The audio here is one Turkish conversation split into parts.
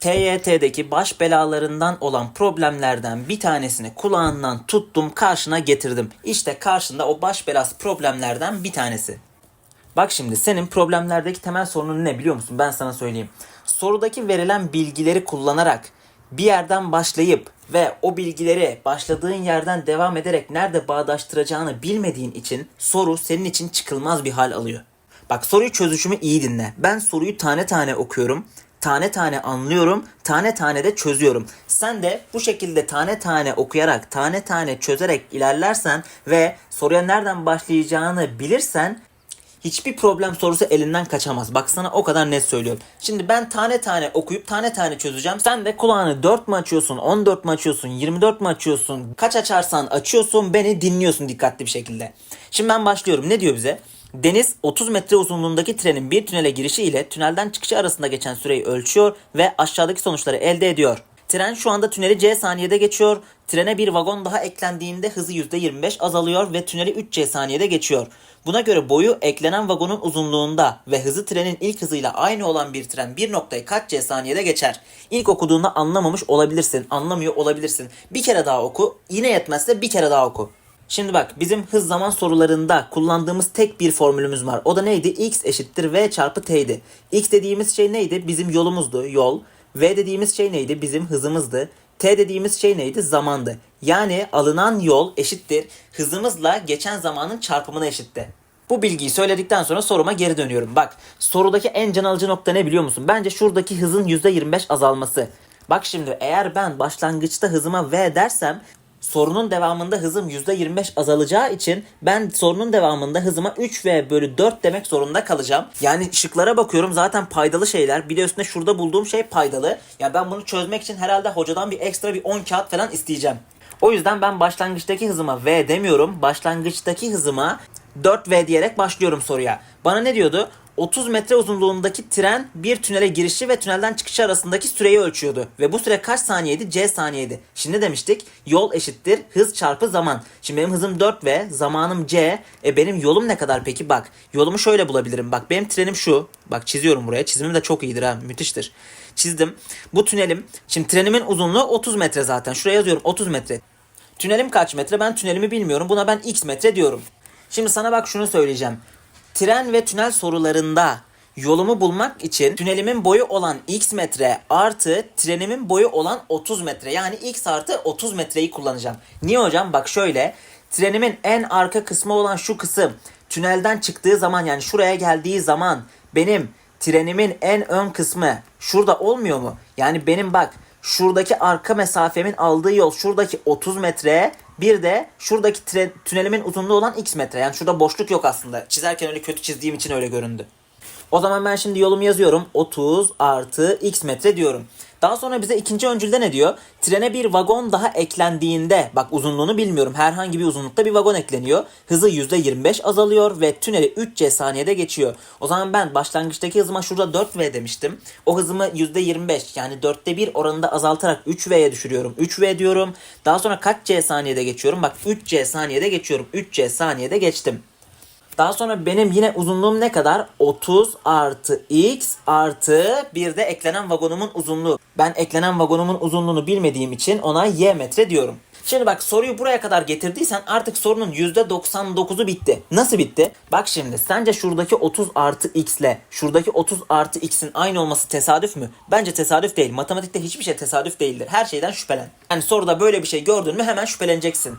TYT'deki baş belalarından olan problemlerden bir tanesini kulağından tuttum karşına getirdim. İşte karşında o baş belası problemlerden bir tanesi. Bak şimdi senin problemlerdeki temel sorunun ne biliyor musun? Ben sana söyleyeyim. Sorudaki verilen bilgileri kullanarak bir yerden başlayıp ve o bilgileri başladığın yerden devam ederek nerede bağdaştıracağını bilmediğin için soru senin için çıkılmaz bir hal alıyor. Bak soruyu çözüşümü iyi dinle. Ben soruyu tane tane okuyorum. Tane tane anlıyorum, tane tane de çözüyorum. Sen de bu şekilde tane tane okuyarak, tane tane çözerek ilerlersen ve soruya nereden başlayacağını bilirsen hiçbir problem sorusu elinden kaçamaz. Bak sana o kadar net söylüyorum. Şimdi ben tane tane okuyup tane tane çözeceğim. Sen de kulağını 4 mü açıyorsun, 14 mü açıyorsun, 24 mü açıyorsun? Kaç açarsan açıyorsun beni dinliyorsun dikkatli bir şekilde. Şimdi ben başlıyorum. Ne diyor bize? Deniz 30 metre uzunluğundaki trenin bir tünele girişi ile tünelden çıkışı arasında geçen süreyi ölçüyor ve aşağıdaki sonuçları elde ediyor. Tren şu anda tüneli C saniyede geçiyor. Trene bir vagon daha eklendiğinde hızı %25 azalıyor ve tüneli 3C saniyede geçiyor. Buna göre boyu eklenen vagonun uzunluğunda ve hızı trenin ilk hızıyla aynı olan bir tren bir noktayı kaç C saniyede geçer? İlk okuduğunda anlamamış olabilirsin, anlamıyor olabilirsin. Bir kere daha oku, yine yetmezse bir kere daha oku. Şimdi bak bizim hız zaman sorularında kullandığımız tek bir formülümüz var. O da neydi? X eşittir V çarpı T'ydi. X dediğimiz şey neydi? Bizim yolumuzdu, yol. V dediğimiz şey neydi? Bizim hızımızdı. T dediğimiz şey neydi? Zamandı. Yani alınan yol eşittir hızımızla geçen zamanın çarpımına eşitti. Bu bilgiyi söyledikten sonra soruma geri dönüyorum. Bak sorudaki en can alıcı nokta ne biliyor musun? Bence şuradaki hızın %25 azalması. Bak şimdi eğer ben başlangıçta hızıma V dersem sorunun devamında hızım %25 azalacağı için ben sorunun devamında hızıma 3V bölü 4 demek zorunda kalacağım. Yani şıklara bakıyorum zaten paydalı şeyler. Bir de üstüne şurada bulduğum şey paydalı. Ya ben bunu çözmek için herhalde hocadan bir ekstra bir 10 kağıt falan isteyeceğim. O yüzden ben başlangıçtaki hızıma V demiyorum. Başlangıçtaki hızıma 4V diyerek başlıyorum soruya. Bana ne diyordu? 30 metre uzunluğundaki tren bir tünele girişi ve tünelden çıkışı arasındaki süreyi ölçüyordu. Ve bu süre kaç saniyeydi? C saniyeydi. Şimdi demiştik yol eşittir hız çarpı zaman. Şimdi benim hızım 4 ve zamanım C. E benim yolum ne kadar peki? Bak yolumu şöyle bulabilirim. Bak benim trenim şu. Bak çiziyorum buraya. Çizimim de çok iyidir ha. Müthiştir. Çizdim. Bu tünelim. Şimdi trenimin uzunluğu 30 metre zaten. Şuraya yazıyorum 30 metre. Tünelim kaç metre? Ben tünelimi bilmiyorum. Buna ben x metre diyorum. Şimdi sana bak şunu söyleyeceğim. Tren ve tünel sorularında yolumu bulmak için tünelimin boyu olan x metre artı trenimin boyu olan 30 metre yani x artı 30 metreyi kullanacağım. Niye hocam? Bak şöyle trenimin en arka kısmı olan şu kısım tünelden çıktığı zaman yani şuraya geldiği zaman benim trenimin en ön kısmı şurada olmuyor mu? Yani benim bak şuradaki arka mesafemin aldığı yol şuradaki 30 metre bir de şuradaki tre- tünelimin uzunluğu olan x metre. Yani şurada boşluk yok aslında. Çizerken öyle kötü çizdiğim için öyle göründü. O zaman ben şimdi yolumu yazıyorum. 30 artı x metre diyorum. Daha sonra bize ikinci öncülde ne diyor? Trene bir vagon daha eklendiğinde, bak uzunluğunu bilmiyorum. Herhangi bir uzunlukta bir vagon ekleniyor. Hızı %25 azalıyor ve tüneli 3C saniyede geçiyor. O zaman ben başlangıçtaki hızıma şurada 4V demiştim. O hızımı %25 yani 4'te 1 oranında azaltarak 3V'ye düşürüyorum. 3V diyorum. Daha sonra kaç C saniyede geçiyorum? Bak 3C saniyede geçiyorum. 3C saniyede geçtim. Daha sonra benim yine uzunluğum ne kadar? 30 artı x artı bir de eklenen vagonumun uzunluğu. Ben eklenen vagonumun uzunluğunu bilmediğim için ona y metre diyorum. Şimdi bak soruyu buraya kadar getirdiysen artık sorunun %99'u bitti. Nasıl bitti? Bak şimdi sence şuradaki 30 artı x ile şuradaki 30 artı x'in aynı olması tesadüf mü? Bence tesadüf değil. Matematikte hiçbir şey tesadüf değildir. Her şeyden şüphelen. Yani soruda böyle bir şey gördün mü hemen şüpheleneceksin.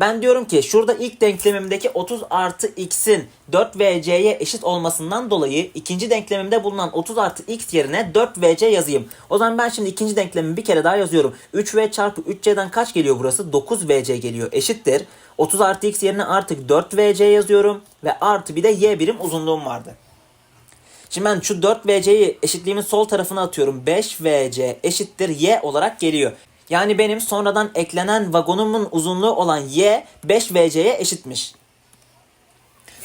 Ben diyorum ki şurada ilk denklemimdeki 30 artı x'in 4vc'ye eşit olmasından dolayı ikinci denklemimde bulunan 30 artı x yerine 4vc yazayım. O zaman ben şimdi ikinci denklemimi bir kere daha yazıyorum. 3v çarpı 3c'den kaç geliyor burası? 9vc geliyor. Eşittir. 30 artı x yerine artık 4vc yazıyorum. Ve artı bir de y birim uzunluğum vardı. Şimdi ben şu 4VC'yi eşitliğimin sol tarafına atıyorum. 5VC eşittir Y olarak geliyor. Yani benim sonradan eklenen vagonumun uzunluğu olan Y 5VC'ye eşitmiş.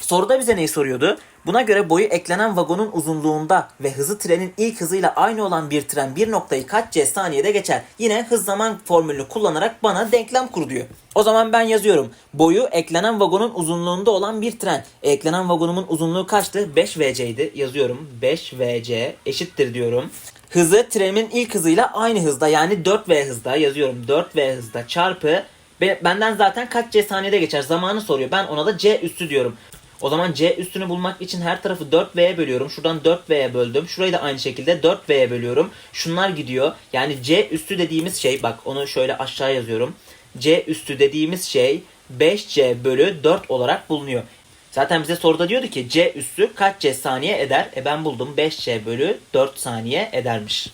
Soruda bize neyi soruyordu? Buna göre boyu eklenen vagonun uzunluğunda ve hızı trenin ilk hızıyla aynı olan bir tren bir noktayı kaç c saniyede geçer? Yine hız zaman formülünü kullanarak bana denklem kur diyor. O zaman ben yazıyorum. Boyu eklenen vagonun uzunluğunda olan bir tren. E, eklenen vagonumun uzunluğu kaçtı? 5vc idi. Yazıyorum. 5vc eşittir diyorum. Hızı trenin ilk hızıyla aynı hızda yani 4v hızda yazıyorum 4v hızda çarpı be- benden zaten kaç c saniyede geçer zamanı soruyor. Ben ona da c üstü diyorum. O zaman c üstünü bulmak için her tarafı 4v'ye bölüyorum. Şuradan 4v'ye böldüm. Şurayı da aynı şekilde 4v'ye bölüyorum. Şunlar gidiyor. Yani c üstü dediğimiz şey bak onu şöyle aşağı yazıyorum. c üstü dediğimiz şey 5c bölü 4 olarak bulunuyor. Zaten bize soruda diyordu ki c üssü kaç c saniye eder? E ben buldum 5c bölü 4 saniye edermiş.